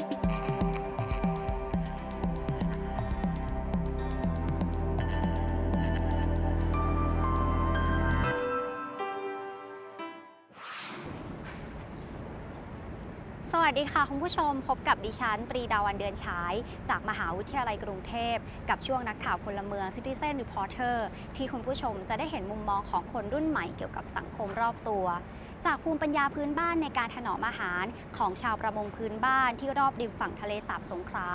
สวัสดีค่ะคุณผู้ชมพบกับดิฉัน ปรีดาวันเดือนฉาย จากมหาวิทยาลัยกรุงเทพ กับช่วงนักข่าวพลเมือง Citizen Reporter ที่คุณผู้ชมจะได้เห็นมุมมองของคนรุ่นใหม่เกี่ยวกับสังคมรอบตัว จากภูมิปัญญาพื้นบ้านในการถนอมอาหารของชาวประมงพื้นบ้านที่รอบริมฝั่งทะเลสาบสงขลา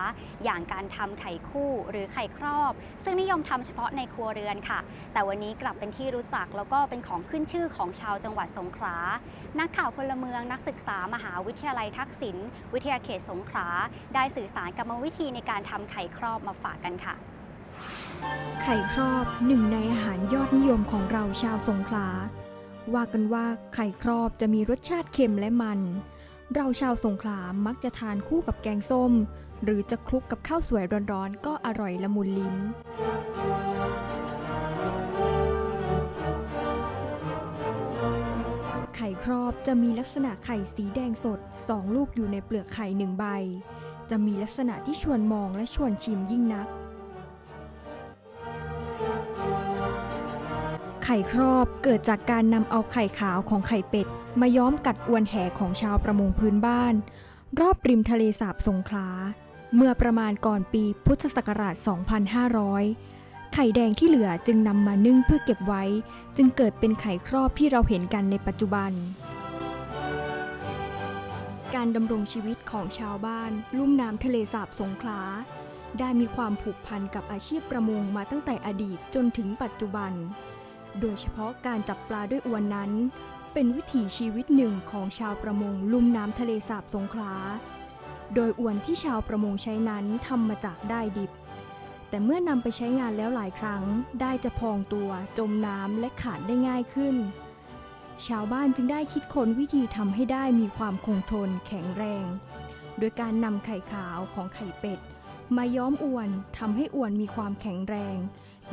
อย่างการทำไข่คู่หรือไข่ครอบ ซึ่งนิยมทำเฉพาะในครัวเรือนค่ะ แต่วันนี้กลับเป็นที่รู้จักแล้วก็เป็นของขึ้นชื่อของชาวจังหวัดสงขลานักข่าวพลเมืองนักศึกษามหาวิทยาลัยทักษิณวิทยาเขตสงขลาได้สื่อสารกรรมวิธีในการทำไข่ครอบมาฝากกันค่ะไข่ครอบหนึ่งในอาหารยอดนิยมของเราชาวสงขลา ว่ากันว่าไข่ครอบจะมีรสชาติเค็มและมัน เราชาวสงขลามักจะทานคู่กับแกงส้ม หรือจะคลุกกับข้าวสวยร้อนๆ ก็อร่อยละมุนลิ้นไข่ครอบจะมีลักษณะไข่สีแดงสดสองลูกอยู่ในเปลือกไข่หนึ่งใบ จะมีลักษณะที่ชวนมองและชวนชิมยิ่งนัก ไข่ครอบเกิดจากการนำเอาไข่ขาวของไข่เป็ด มาย้อมกัดอวนแหของชาวประมงพื้นบ้าน รอบริมทะเลสาบสงขลา เมื่อประมาณก่อนปีพุทธศักราช 2500 ไข่แดงที่เหลือจึงนำมานึ่งเพื่อเก็บไว้ จึงเกิดเป็นไข่ครอบที่เราเห็นกันในปัจจุบัน การดำรงชีวิตของชาวบ้าน ลุ่มน้ำทะเลสาบสงขลาได้มีความผูกพันกับอาชีพประมงมาตั้งแต่อดีตจนถึงปัจจุบัน โดยเฉพาะการจับปลาด้วยอวนนั้น เป็นวิถีชีวิตหนึ่งของชาวประมงลุ่มน้ำทะเลสาบสงขลา โดยอวนที่ชาวประมงใช้นั้นทำมาจากได้ดิบ แต่เมื่อนำไปใช้งานแล้วหลายครั้ง ได้จะพองตัว จมน้ำและขาดได้ง่ายขึ้น ชาวบ้านจึงได้คิดค้นวิธีทำให้ได้มีความคงทนแข็งแรง โดยการนำไข่ขาวของไข่เป็ด มาย้อมอวนทำให้อวนมีความแข็งแรง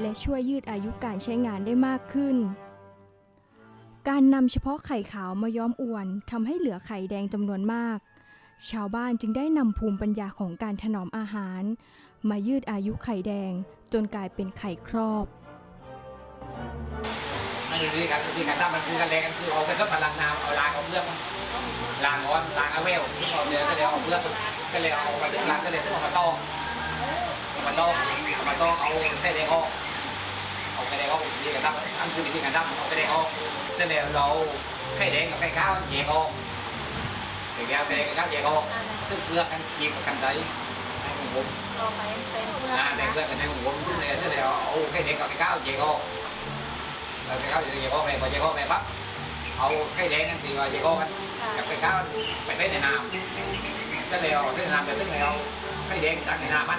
และช่วยยืดอายุการใช้งานได้มากขึ้น การนำเฉพาะไข่ขาวมาย้อมอวนทำให้เหลือไข่แดงจำนวนมาก ชาวบ้านจึงได้นำภูมิปัญญาของการถนอมอาหาร มายืดอายุไข่แดงจนกลายเป็นไข่ครอบนั่นคือวิธีการวิธีการทำมันคือการแรงกันคือเอาไปต้นพลังน้ำเอาล้างเอาเปลือกล้างก้อนล้างเอาเวลทุกเอาเนื้อก็เลยเอาเปลือกก็เลยเอามาตึ้งล้างก็เลยตึ้งเอามาต้อามาต้ม เอามาต้มเอาเส้นแดงออกเอาไข่แดงออกวิธีการทำอันคือวิธีการทำเอาไข่แดงออกเส้นแดงเราไข่แดงกับไข่ขาวแยกออกไข่แดงไข่แดงกับข้าวแยกออกตึ้งเปลือกกันกินกับกันได้ให้ผมผมเราไปเป็นเพื่อนอ่าแดงเปลือกกันให้ผมผมตึ้งเลยตึ้งเลยเอาไข่แดงกับไข่ขาวแยกออก rồi cái kháo gì có về còn có về bắt hậu cái đèn anh thì rồi có anh gặp cái kháo phải tới này nào cái lèo cái làm được tức lèo cái đèn đặt này làm anh này còn phải chơi cái lèo còn cái này được tốt luôn luôn luôn điêu anh cứ việc càng đông anh cứ เไม่เด้งอันนี้หนามัน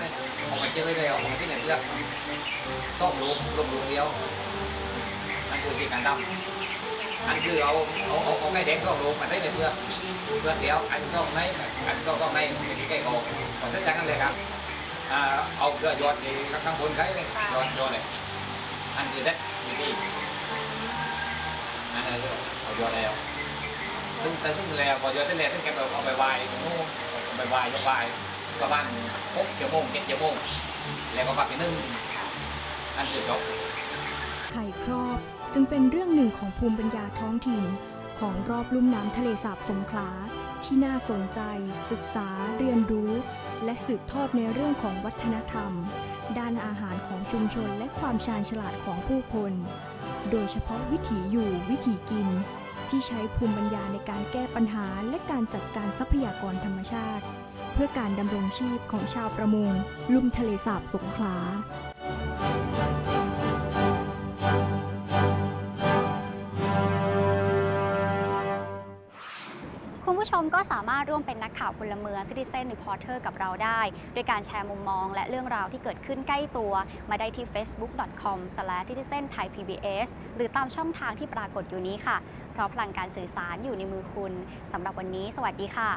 เอาเอาเอา cái đèn có luôn mà thấy được chưa chưa điêu anh có mấy anh có con này thì cái cổ còn chắc chắn anh liền ครับอ่าเอาเกลือหยดที่ข้างบนใครเลยหยดหยดเลยอันคือได้อยู่ที่อันนั้นเอายอแล้วซึ่งแต่ซึ่งแล้วพอยอที่แล้วซึ่งแกเอาไปวายตรงนู้นเอาไปวายยกวาย ประมาณหกชั่วโมงเจ็ดชั่วโมง แล้วก็กลับไปนึ่งอันคือจบไข่ครอบจึงเป็นเรื่องหนึ่งของภูมิปัญญาท้องถิ่น ของรอบลุ่มน้ำทะเลสาบสงขลาที่น่าสนใจ ศึกษา เรียนรู้ และสืบทอดในเรื่องของวัฒนธรรม ด้านอาหารของชุมชนและความชาญฉลาดของผู้คน โดยเฉพาะวิถีอยู่วิถีกิน ที่ใช้ภูมิปัญญาในการแก้ปัญหาและการจัดการทรัพยากรธรรมชาติ เพื่อการดำรงชีพของชาวประมงลุ่มทะเลสาบสงขลา ชมก็สามารถร่วมเป็นนักข่าวพลเมือง Citizen Reporter กับเราได้โดยการแชร์มุมมอง และเรื่องราวที่เกิดขึ้นใกล้ตัว มาได้ที่ facebook.com/citizenthai.pbs หรือตามช่องทางที่ปรากฏอยู่นี้ค่ะ เพราะพลังการสื่อสารอยู่ในมือคุณสำหรับวันนี้ สวัสดีค่ะ